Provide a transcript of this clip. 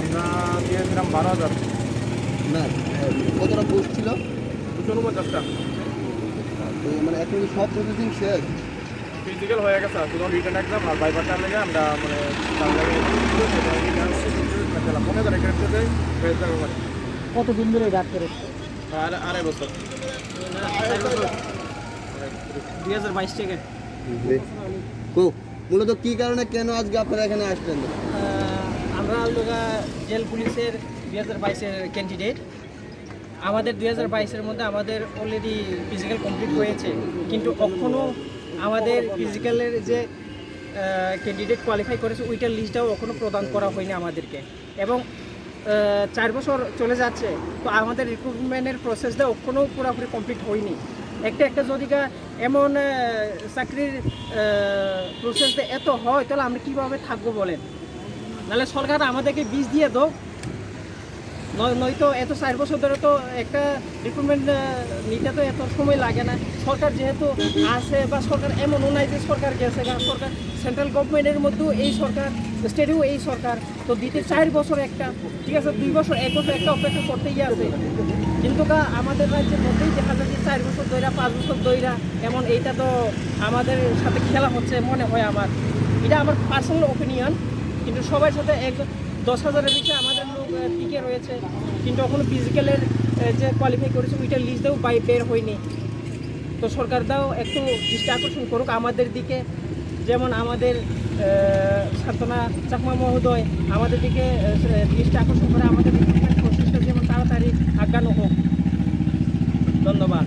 আমরা দিয়েছিলাম বারো হাজার। না কতটা ছিল? দুশো উনপঞ্চাশটা তো মানে এখন কি সব প্রসেসিং শেষ? ফিজিক্যাল হয়ে গেছে শুধু রিটার্ন এক্সাম আর লেগে আমরা মানে কতদিন ধরে ডাক করে? আর আড়াই বছর। দুই হাজার বাইশ থেকে। মূলত কি কারণে কেন আজকে আপনারা এখানে আসলেন? আমরা জেল পুলিশের দুই হাজার বাইশের ক্যান্ডিডেট আমাদের দুই হাজার বাইশের মধ্যে আমাদের অলরেডি ফিজিক্যাল কমপ্লিট হয়েছে। কিন্তু কখনও আমাদের ফিজিক্যালের যে ক্যান্ডিডেট কোয়ালিফাই করেছে, ওইটার লিস্টটাও এখনও প্রদান করা হয়নি আমাদেরকে। এবং চার বছর চলে যাচ্ছে, তো আমাদের রিক্রুটমেন্টের প্রসেসটা এখনও পুরোপুরি কমপ্লিট হয়নি। একটা একটা যদি এমন চাকরির প্রসেসটা এত হয়, তাহলে আমরা কীভাবে থাকব বলেন? নাহলে সরকার আমাদেরকে বীজ দিয়ে নয় নয়তো এত চার বছর ধরে তো একটা রিক্রুটমেন্ট নিতে তো এত সময় লাগে না। সরকার যেহেতু আছে বা সরকার এমনও নাই যে সরকার গেছে বা সরকার সেন্ট্রাল গভর্নমেন্টের মধ্যেও এই সরকার স্টেটেও এই সরকার। তো দিতে চার বছর একটা, ঠিক আছে, দুই বছর, এক বছর একটা অপেক্ষা করতেই আছে। কিন্তু আমাদের রাজ্যের মধ্যেই দেখা যায় যে চার বছর দইরা পাঁচ বছর দইরা এমন এইটা তো আমাদের সাথে খেলা হচ্ছে মনে হয় আমার। এটা আমার পার্সোনাল ওপিনিয়ন কিন্তু সবার সাথে এক দশ হাজারের বেশি আমাদের লোক টিকে রয়েছে। কিন্তু এখনও ফিজিক্যালের যে কোয়ালিফাই করেছে ওইটার লিস্টটাও বাই বের হয়নি। তো সরকার দাও একটু দৃষ্টি আকর্ষণ করুক আমাদের দিকে। যেমন আমাদের সান্তনা চাকমা মহোদয় আমাদের দিকে দৃষ্টি আকর্ষণ করে আমাদের প্রসেসটা যেমন তাড়াতাড়ি আজ্ঞানো হোক। ধন্যবাদ।